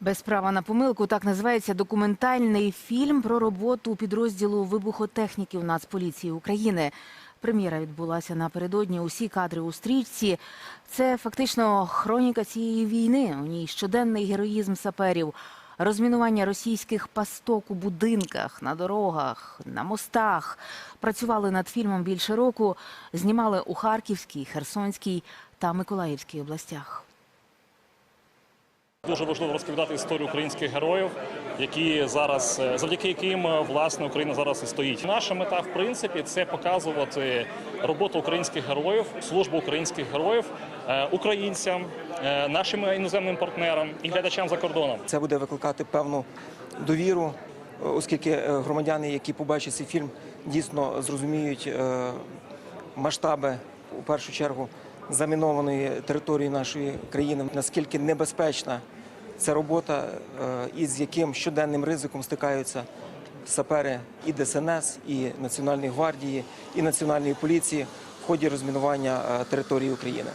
Без права на помилку так називається документальний фільм про роботу підрозділу вибухотехніків Нацполіції України. Прем'єра відбулася напередодні. Усі кадри у стрічці. Це фактично хроніка цієї війни. У ній щоденний героїзм саперів, розмінування російських пасток у будинках, на дорогах, на мостах. Працювали над фільмом більше року. Знімали у Харківській, Херсонській та Миколаївській областях. Дуже важливо розповідати історію українських героїв, які зараз е, завдяки яким е, власне Україна зараз і стоїть. Наша мета, в принципі, це показувати роботу українських героїв, службу українських героїв е, українцям, нашим іноземним партнерам і глядачам за кордоном. Це буде викликати певну довіру, оскільки громадяни, які побачать цей фільм, дійсно зрозуміють масштаби у першу чергу замінованої території нашої країни, наскільки небезпечна ця робота, е, і з яким щоденним ризиком стикаються сапери і ДСНС, і Національної гвардії, і Національної поліції в ході розмінування е, території України.